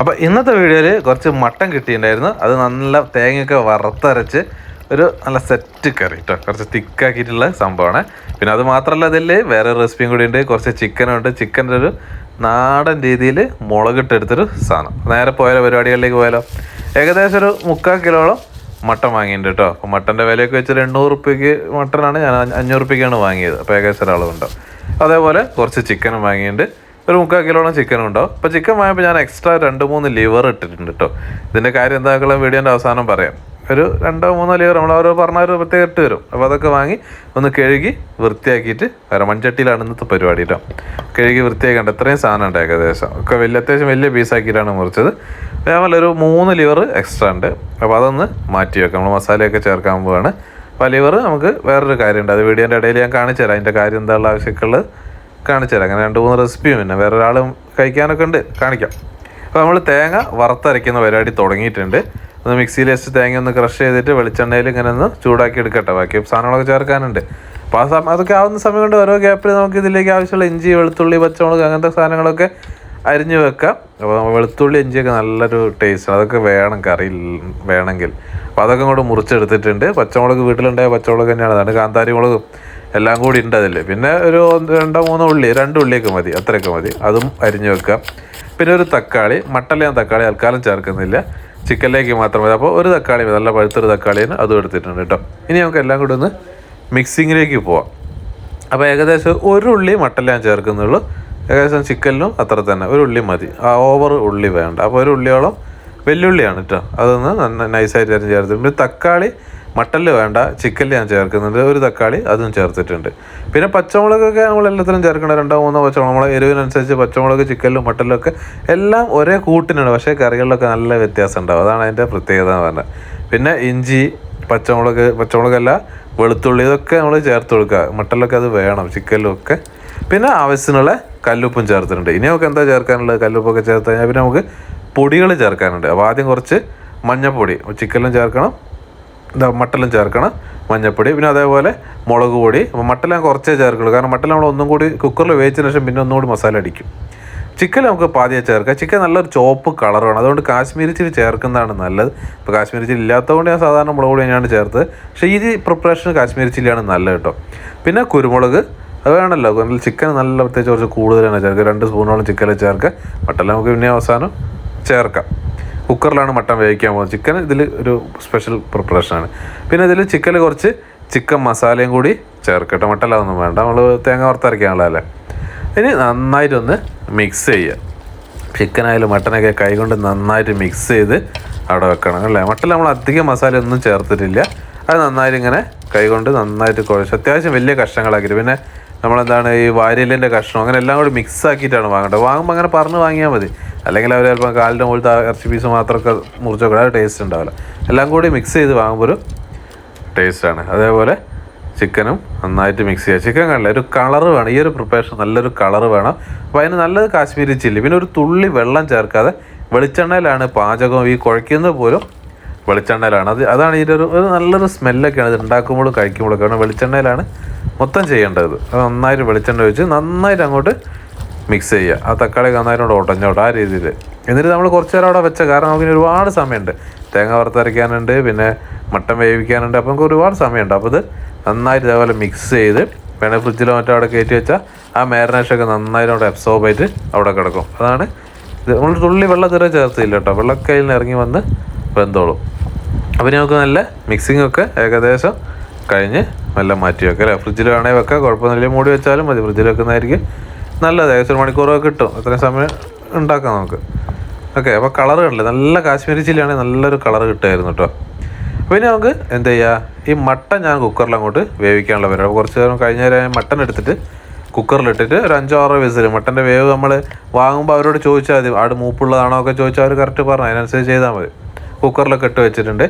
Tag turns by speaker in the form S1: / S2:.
S1: അപ്പോൾ ഇന്നത്തെ വീഡിയോയിൽ കുറച്ച് മട്ടൻ കിട്ടിയിട്ടുണ്ടായിരുന്നു. അത് നല്ല തേങ്ങയൊക്കെ വറുത്തരച്ച് ഒരു നല്ല സെറ്റ് കറി കേട്ടോ കുറച്ച് തിക്കാക്കിയിട്ടുള്ള സംഭവമാണ്. പിന്നെ അത് മാത്രമല്ല അതിൽ വേറെ റെസിപ്പിയും കൂടി ഉണ്ട്. കുറച്ച് ചിക്കനുണ്ട് ചിക്കന്റെ ഒരു നാടൻ രീതിയിൽ മുളകിട്ടെടുത്തൊരു സാധനം. നേരെ പോയാലോ പരിപാടികളിലേക്ക് പോയാലോ? ഏകദേശം ഒരു മുക്കാൽ കിലോളം മട്ടൻ വാങ്ങിയിട്ടുണ്ട് കേട്ടോ അപ്പോൾ മട്ടന്റെ വിലയൊക്കെ വെച്ചാൽ എണ്ണൂറ് റുപ്യക്ക് മട്ടനാണ്. ഞാൻ അഞ്ഞൂറ് റുപ്യക്കാണ് വാങ്ങിയത്. അപ്പോൾ ഏകദേശം ഒരാളുണ്ടാവും അതേപോലെ കുറച്ച് ചിക്കനും വാങ്ങിയിട്ടുണ്ട്. ഒരു മുക്കാൽ കിലോളം ചിക്കനും ഉണ്ടാവും അപ്പോൾ ചിക്കൻ വാങ്ങിയപ്പോൾ ഞാൻ എക്സ്ട്രാ രണ്ട് മൂന്ന് ലിവർ ഇട്ടിട്ടുണ്ട് കേട്ടോ ഇതിന്റെ കാര്യം എന്താക്കുള്ള വീഡിയോന്റെ അവസാനം പറയാം. ഒരു രണ്ടോ മൂന്നോ ലിവർ നമ്മൾ ഓരോ പറഞ്ഞ ഒരു പ്രത്യേക ഇട്ട് വരും അപ്പോൾ അതൊക്കെ വാങ്ങി ഒന്ന് കഴുകി വൃത്തിയാക്കിയിട്ട് വരാം മൺചട്ടിയിലാണ് ഇന്നത്തെ പരിപാടി കേട്ടോ കഴുകി വൃത്തിയാക്കേണ്ട എത്രയും സാധനം ഉണ്ട് ഏകദേശം. ഒക്കെ വലിയ അത്യാവശ്യം വലിയ പീസാക്കിയിട്ടാണ് മുറിച്ചത്. അതേപോലെ ഒരു മൂന്ന് ലിവർ എക്സ്ട്രാ ഉണ്ട് അപ്പോൾ അതൊന്ന് മാറ്റി വെക്കാം. നമ്മൾ മസാലയൊക്കെ ചേർക്കാൻ പോവാണ്. അപ്പോൾ ലിവർ നമുക്ക് വേറൊരു കാര്യമുണ്ട്. അത് വീഡിയോന്റെ ഇടയിൽ ഞാൻ കാണിച്ചു തരാം അതിന്റെ കാര്യം എന്താണുള്ള ആവശ്യമൊക്കെയുള്ളത് കാണിച്ചു തരാം അങ്ങനെ രണ്ട് മൂന്ന് റെസിപ്പിയും പിന്നെ വേറെ ഒരാളും കഴിക്കാനൊക്കെ ഉണ്ട്. കാണിക്കാം. അപ്പോൾ നമ്മൾ തേങ്ങ വറുത്തരയ്ക്കുന്ന പരിപാടി തുടങ്ങിയിട്ടുണ്ട്. ഒന്ന് മിക്സിയിൽ വെച്ച് തേങ്ങ ഒന്ന് ക്രഷ് ചെയ്തിട്ട് വെളിച്ചെണ്ണയിൽ ഇങ്ങനെ ഒന്ന് ചൂടാക്കി എടുക്കട്ടെ. ബാക്കി സാധനങ്ങളൊക്കെ ചേർക്കാനുണ്ട്. അപ്പോൾ ആ അതൊക്കെ ആവുന്ന സമയം കൊണ്ട് ഓരോ ഗ്യാപ്പിൽ നമുക്ക് ഇതിലേക്ക് ആവശ്യമുള്ള ഇഞ്ചി വെളുത്തുള്ളി പച്ചമുളക് അങ്ങനത്തെ സാധനങ്ങളൊക്കെ അരിഞ്ഞ് വെക്കാം. അപ്പോൾ വെളുത്തുള്ളി ഇഞ്ചിയൊക്കെ നല്ലൊരു ടേസ്റ്റ് അതൊക്കെ വേണം കറി വേണമെങ്കിൽ. അപ്പോൾ അതൊക്കെ ഇങ്ങോട്ട് മുറിച്ചെടുത്തിട്ടുണ്ട്. പച്ചമുളക് വീട്ടിലുണ്ടായ പച്ചമുളക് തന്നെയാണ്. അതാണ് കാന്താരി മുളകും എല്ലാം കൂടി ഉണ്ട് അതിൽ പിന്നെ ഒരു രണ്ടോ മൂന്നോ ഉള്ളി രണ്ട് ഉള്ളിയൊക്കെ മതി അത്രയൊക്കെ മതി. അതും അരിഞ്ഞു വെക്കാം. പിന്നെ ഒരു തക്കാളി മട്ടല്ലേ തക്കാളി തൽക്കാലം ചേർക്കുന്നില്ല. ചിക്കനിലേക്ക് മാത്രം മതി. അപ്പോൾ ഒരു തക്കാളി നല്ല പഴുത്തൊരു തക്കാളിയാണ് അതും എടുത്തിട്ടുണ്ട് കേട്ടോ. ഇനി നമുക്ക് എല്ലാം കൂടി ഒന്ന് മിക്സിങ്ങിലേക്ക് പോവാം. അപ്പോൾ ഏകദേശം ഒരു ഉള്ളി മട്ടല്ല ഞാൻ ചേർക്കുന്നുള്ളൂ. ഏകദേശം ചിക്കനിലും അത്ര തന്നെ. ഒരു ഉള്ളി മതി. ആ ഓവർ ഉള്ളി വേണ്ട. അപ്പോൾ ഒരു ഉള്ളിയോളം വെല്ലുള്ളിയാണ് കേട്ടോ. അതൊന്ന് നൈസായിട്ട് അരിഞ്ഞ് ചേർത്തിട്ടുണ്ട് തക്കാളി മട്ടനിൽ വേണ്ട ചിക്കനിൽ ഞാൻ ചേർക്കുന്നുണ്ട് ഒരു തക്കാളി അതും ചേർത്തിട്ടുണ്ട്. പിന്നെ പച്ചമുളകൊക്കെ നമ്മൾ എല്ലാത്തിനും ചേർക്കണം രണ്ടോ മൂന്നോ പച്ചമുളക് എരിവിനനുസരിച്ച് പച്ചമുളക് ചിക്കനിലും മട്ടനിലും ഒക്കെ എല്ലാം ഒരേ കൂട്ടിനാണ്. പക്ഷേ കറികളിലൊക്കെ നല്ല വ്യത്യാസം ഉണ്ടാവും. അതാണ് അതിന്റെ പ്രത്യേകത എന്ന് പറഞ്ഞത് പിന്നെ ഇഞ്ചി പച്ചമുളക് പച്ചമുളകല്ല വെളുത്തുള്ളി ഇതൊക്കെ നമ്മൾ ചേർത്ത് കൊടുക്കുക. മട്ടനിലൊക്കെ അത് വേണം ചിക്കനിലൊക്കെ പിന്നെ ആവശ്യത്തിനുള്ള കല്ലുപ്പും ചേർത്തിട്ടുണ്ട്. ഇനി നമുക്ക് എന്താ ചേർക്കാനുള്ളത്? കല്ലുപ്പൊക്കെ ചേർത്ത് കഴിഞ്ഞാൽ പിന്നെ നമുക്ക് പൊടികൾ ചേർക്കാനുണ്ട്. അപ്പോൾ ആദ്യം കുറച്ച് മഞ്ഞൾപ്പൊടി ചിക്കനിലും ചേർക്കണം. എന്താ മട്ടലും ചേർക്കണം മഞ്ഞൾപ്പൊടി പിന്നെ അതേപോലെ മുളക് പൊടി. അപ്പോൾ മട്ടലാൻ കുറച്ചേ ചേർക്കുള്ളൂ. കാരണം മട്ടൽ നമ്മൾ ഒന്നും കൂടി കുക്കറിൽ വേവിച്ചതിന് ശേഷം പിന്നെ ഒന്നുകൂടി മസാല അടിക്കും. ചിക്കൻ നമുക്ക് പാതിയെ ചേർക്കാം. ചിക്കൻ നല്ലൊരു ചോപ്പ് കളർ വേണം അതുകൊണ്ട് കാശ്മീരി ചില്ലി ചേർക്കുന്നതാണ് നല്ലത്. ഇപ്പോൾ കാശ്മീരി ചില്ലി ഇല്ലാത്തതുകൊണ്ട് ഞാൻ സാധാരണ മുളക് പൊടി തന്നെയാണ് ചേർത്തത്. പക്ഷേ ഈ പ്രിപ്പറേഷൻ കാശ്മീരി ചില്ലിയാണ് നല്ലത് കേട്ടോ. പിന്നെ കുരുമുളക് അത് വേണമല്ലോ. ചിക്കൻ നല്ല പ്രത്യേകിച്ച് കുറച്ച് കൂടുതലാണ് ചേർക്കുക. രണ്ട് സ്പൂണോളം ചിക്കനിൽ ചേർക്കുക. മട്ടൻ നമുക്ക് പിന്നെ അവസാനം ചേർക്കാം. കുക്കറിലാണ് മട്ടൻ വേവിക്കാൻ പോകുന്നത്. ചിക്കൻ ഇതിൽ ഒരു സ്പെഷ്യൽ പ്രിപ്പറേഷനാണ് പിന്നെ ഇതിൽ ചിക്കനിൽ കുറച്ച് ചിക്കൻ മസാലയും കൂടി ചേർക്കട്ടെ. മട്ടല്ലാതൊന്നും വേണ്ട. നമ്മൾ തേങ്ങ വറുത്തരയ്ക്കാനുള്ളതല്ലേ? ഇനി നന്നായിട്ടൊന്ന് മിക്സ് ചെയ്യുക ചിക്കനായാലും മട്ടനൊക്കെ കൈകൊണ്ട് നന്നായിട്ട് മിക്സ് ചെയ്ത് അവിടെ വെക്കണം അല്ലേ? മട്ടൻ നമ്മൾ അധികം മസാല ഒന്നും ചേർത്തിട്ടില്ല. അത് നന്നായിട്ട് ഇങ്ങനെ കൈകൊണ്ട് നന്നായിട്ട് കുഴച്ച് അത്യാവശ്യം വലിയ കഷ്ണങ്ങളാക്കിയിട്ട്. പിന്നെ നമ്മളെന്താണ് ഈ വാരിയലിന്റെ കഷ്ണം അങ്ങനെ എല്ലാം കൂടി മിക്സ് ആക്കിയിട്ടാണ് വാങ്ങേണ്ടത്. വാങ്ങുമ്പോൾ അങ്ങനെ പറഞ്ഞ് വാങ്ങിയാൽ മതി. അല്ലെങ്കിൽ അവർ ചിലപ്പോൾ കാലിന്റെ ആ ഇറച്ചി പീസ് മാത്രമൊക്കെ മുറിച്ചു വെക്കണം ടേസ്റ്റ് ഉണ്ടാവില്ല. എല്ലാം കൂടി മിക്സ് ചെയ്ത് വാങ്ങുമ്പോൾ ഒരു ടേസ്റ്റാണ് അതേപോലെ ചിക്കനും നന്നായിട്ട് മിക്സ് ചെയ്യുക ചിക്കൻ കാണില്ല ഒരു കളർ വേണം. ഈ ഒരു പ്രിപ്പറേഷൻ നല്ലൊരു കളർ വേണം. അപ്പോൾ അതിന് നല്ലത് കാശ്മീരി ചില്ലി പിന്നെ ഒരു തുള്ളി വെള്ളം ചേർക്കാതെ വെളിച്ചെണ്ണയിലാണ് പാചകം ഈ കുഴയ്ക്കുന്നത് പോലും വെളിച്ചെണ്ണയിലാണ്. അത് അതാണ് ഇതിന്റെ ഒരു ഒരു നല്ലൊരു സ്മെല്ലൊക്കെയാണ് ഇത് ഉണ്ടാക്കുമ്പോഴും കഴിക്കുമ്പോഴൊക്കെ കാരണം വെളിച്ചെണ്ണയിലാണ് മൊത്തം ചെയ്യേണ്ടത്. അത് നന്നായിട്ട് വെളിച്ചെണ്ണ ഒഴിച്ച് നന്നായിട്ട് അങ്ങോട്ട് മിക്സ് ചെയ്യുക. ആ തക്കാളി നന്നായിട്ട് ഉടഞ്ഞോട്ട് ആ രീതിയിൽ എന്നിട്ട് നമ്മൾ കുറച്ച് നേരം അവിടെ വെച്ച. കാരണം നമുക്കിനി ഒരുപാട് സമയമുണ്ട്. തേങ്ങ വറുത്തരയ്ക്കാനുണ്ട് പിന്നെ മട്ടൻ വേവിക്കാനുണ്ട്. അപ്പോൾ നമുക്ക് ഒരുപാട് സമയമുണ്ട്. അപ്പോൾ ഇത് നന്നായിട്ട് ഇതേപോലെ മിക്സ് ചെയ്ത് വേണേൽ ഫ്രിഡ്ജിലോ മറ്റോ അവിടെ കയറ്റി വെച്ചാൽ ആ മാരിനേഷനൊക്കെ നന്നായിട്ട് അവിടെ അബ്സോർബ് ആയിട്ട് അവിടെ കിടക്കും. അതാണ് ഇത്. നമ്മൾ തുള്ളി വെള്ളം തീരെ ചേർത്തില്ല കേട്ടോ. വെള്ളക്കയിൽ നിന്ന് ഇറങ്ങി വന്ന് വെന്തോളും. അപ്പോൾ നമുക്ക് നല്ല മിക്സിംഗ് ഒക്കെ ഏകദേശം കഴിഞ്ഞ് നല്ല മാറ്റി വെക്കാം അല്ലേ? ഫ്രിഡ്ജിൽ വേണേൽ വെക്കാം. കുഴപ്പമൊന്നുമില്ല. മൂടി വെച്ചാലും മതി. ഫ്രിഡ്ജിൽ വെക്കുന്നതായിരിക്കും നല്ലത് ഏകദേശം ഒരു മണിക്കൂറൊക്കെ കിട്ടും. അത്രയും സമയം ഉണ്ടാക്കാം നമുക്ക്. ഓക്കെ അപ്പോൾ കളർ കണ്ടില്ലേ? നല്ല കാശ്മീരി ചില്ലിയാണെങ്കിൽ നല്ലൊരു കളർ കിട്ടുമായിരുന്നു കേട്ടോ ഇനി നമുക്ക് എന്ത് ചെയ്യുക ഈ മട്ടൻ ഞാൻ കുക്കറിൽ അങ്ങോട്ട് വേവിക്കാനുള്ള പരിപാടി. അപ്പോൾ കുറച്ച് നേരം കഴിഞ്ഞ നേരം മട്ടൻ എടുത്തിട്ട് കുക്കറിലിട്ടിട്ട് ഒരു അഞ്ചോ ആറോ വിസിൽ മട്ടന്റെ വേവ് നമ്മൾ വാങ്ങുമ്പോൾ അവരോട് ചോദിച്ചാൽ മതി. ആട് മൂപ്പുള്ളതാണോ ഒക്കെ ചോദിച്ചാൽ അവർ കറക്റ്റ് പറഞ്ഞു. അതിനനുസരിച്ച് ചെയ്താൽ മതി. കുക്കറിലൊക്കെ ഇട്ട് വെച്ചിട്ടുണ്ട്.